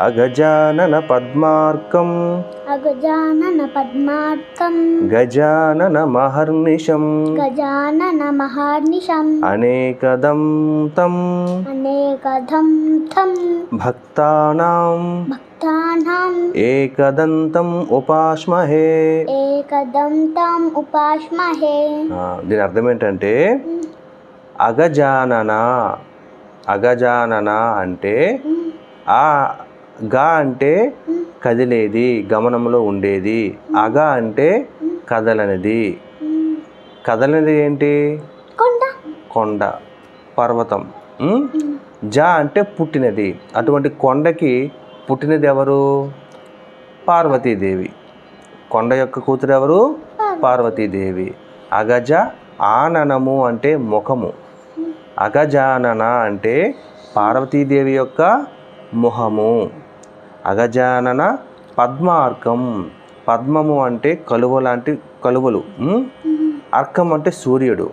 అగజానన పద్మార్కం. అగజానన పద్మార్కం. గజానన మహర్నిశం. గజానన మహార్నిశం. అనేకదం తం అనేకధం థం భక్తానాం. భక్తానాం. ఏకదంతం ఉపాస్మహే. ఏకదంతం ఉపాస్మహే. దీని అర్థం ఏంటంటే అగజానన అగజానన అంటే ఆ గా అంటే కదిలేది గమనంలో ఉండేది. అగ అంటే కదలనిది. కదలనిది ఏంటి? కొండ. పర్వతం? జా అంటే పుట్టినది. అటువంటి కొండకి పుట్టినది ఎవరు? పార్వతీదేవి. కొండ యొక్క కూతురు ఎవరు? పార్వతీదేవి. అగజ ఆననము అంటే ముఖము. అగజానన అంటే పార్వతీదేవి యొక్క ముఖము అగజానన పద్మార్కం. పద్మము అంటే కలువ లాంటి కలువలు అర్కం అంటే సూర్యుడు.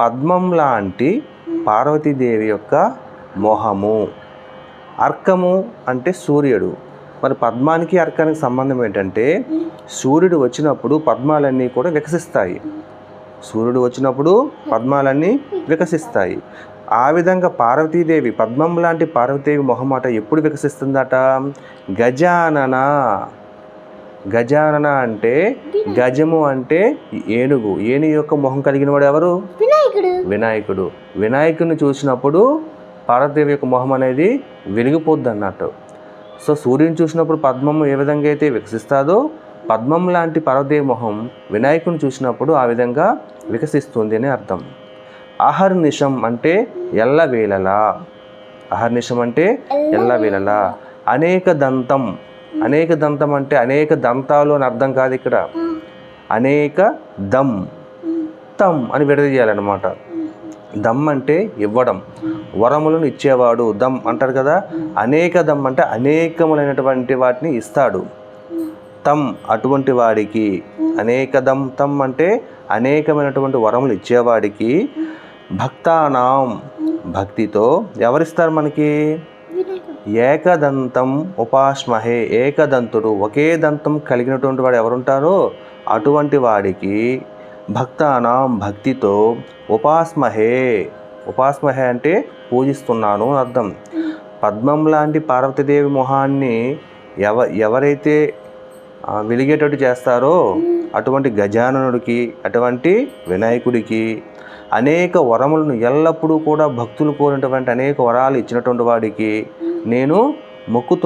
పద్మం లాంటి పార్వతీదేవి యొక్క మొహము. అర్కము అంటే సూర్యుడు. మరి పద్మానికి అర్కానికి సంబంధం ఏంటంటే సూర్యుడు వచ్చినప్పుడు పద్మాలన్నీ కూడా వికసిస్తాయి. సూర్యుడు వచ్చినప్పుడు పద్మాలన్నీ వికసిస్తాయి. ఆ విధంగా పార్వతీదేవి పద్మం లాంటి పార్వతీదేవి మొహమాట ఎప్పుడు వికసిస్తుందట? గజానన. గజానన అంటే గజము అంటే ఏనుగు. ఏనుగు యొక్క మొహం కలిగిన వాడు ఎవరు? వినాయకుడు. వినాయకుడు. వినాయకుడిని చూసినప్పుడు పార్వతీదేవి యొక్క మొహం అనేది వెలిగిపోద్ది అన్నట్టు సో సూర్యుని చూసినప్పుడు పద్మం ఏ విధంగా అయితే వికసిస్తాదో పద్మం లాంటి పార్వతీదేవి మొహం వినాయకుడిని చూసినప్పుడు ఆ విధంగా వికసిస్తుంది అని అర్థం. అహర్నిషం అంటే ఎల్లవేళలా. అహర్నిషం అంటే ఎల్లవేళలా. అనేక దంతం. అనేక దంతం అంటే అనేక దంతాలు అని అర్థం కాదు ఇక్కడ. అనేక దమ్. తం అని విడదీయాలన్నమాట. దమ్ అంటే ఇవ్వడం. వరములను ఇచ్చేవాడు. దమ్ అంటారు కదా? అనేక దమ్ అంటే అనేకములైనటువంటి వాటిని ఇస్తాడు. తమ్ అటువంటి వాడికి. అనేక దమ్. తమ్ అంటే అనేకమైనటువంటి వరములు ఇచ్చేవాడికి. భక్తానాం. భక్తితో ఎవరిస్తారు మనకి? ఏకదంతం ఉపాస్మహే. ఏకదంతుడు ఒకే దంతం కలిగినటువంటి వాడు ఎవరుంటారో? అటువంటి వాడికి భక్తానాం భక్తితో ఉపాస్మహే. ఉపాస్మహే అంటే పూజిస్తున్నాను అని అర్థం. పద్మం లాంటి పార్వతీదేవి మొహాన్ని ఎవ ఎవరైతే వెలిగేటట్టు చేస్తారో అటువంటి గజాననుడికి అటువంటి వినాయకుడికి అనేక వరములను ఎల్లప్పుడూ కూడా భక్తులు కోరినటువంటి అనేక వరాలు ఇచ్చినటువంటి వాడికి నేను మొక్కుతు